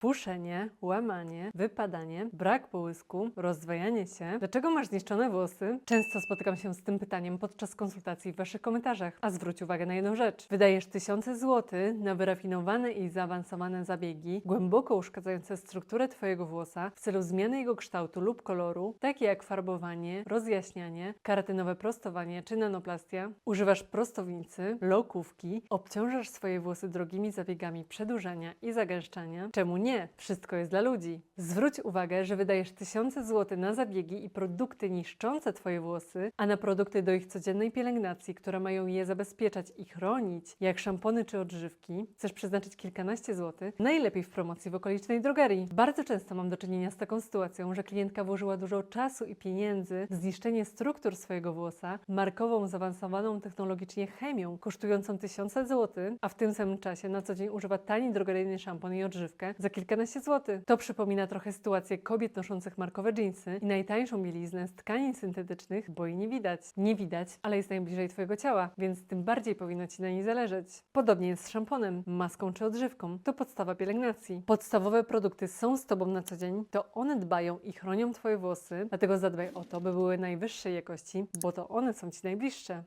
puszenie, łamanie, wypadanie, brak połysku, rozdwajanie się. Dlaczego masz zniszczone włosy? Często spotykam się z tym pytaniem podczas konsultacji w Waszych komentarzach. A zwróć uwagę na jedną rzecz. Wydajesz tysiące złotych na wyrafinowane i zaawansowane zabiegi, głęboko uszkadzające strukturę Twojego włosa w celu zmiany jego kształtu lub koloru, takie jak farbowanie, rozjaśnianie, karatynowe prostowanie czy nanoplastia. Używasz prostownicy, lokówki, obciążasz swoje włosy drogimi zabiegami przedłużania i zagęszczania. Czemu nie? Wszystko jest dla ludzi. Zwróć uwagę, że wydajesz tysiące złotych na zabiegi i produkty niszczące Twoje włosy, a na produkty do ich codziennej pielęgnacji, które mają je zabezpieczać i chronić, jak szampony czy odżywki, chcesz przeznaczyć kilkanaście złotych, najlepiej w promocji w okolicznej drogerii. Bardzo często mam do czynienia z taką sytuacją, że klientka włożyła dużo czasu i pieniędzy w zniszczenie struktur swojego włosa markową, zaawansowaną technologicznie chemią, kosztującą tysiące złotych, a w tym samym czasie na co dzień używa tani drogeryjny szampon i odżywkę za kilkanaście złotych. To przypomina trochę sytuację kobiet noszących markowe dżinsy i najtańszą bieliznę z tkanin syntetycznych, bo jej nie widać. Nie widać, ale jest najbliżej Twojego ciała, więc tym bardziej powinno Ci na niej zależeć. Podobnie jest z szamponem, maską czy odżywką. To podstawa pielęgnacji. Podstawowe produkty są z Tobą na co dzień, to one dbają i chronią Twoje włosy, dlatego zadbaj o to, by były najwyższej jakości, bo to one są Ci najbliższe.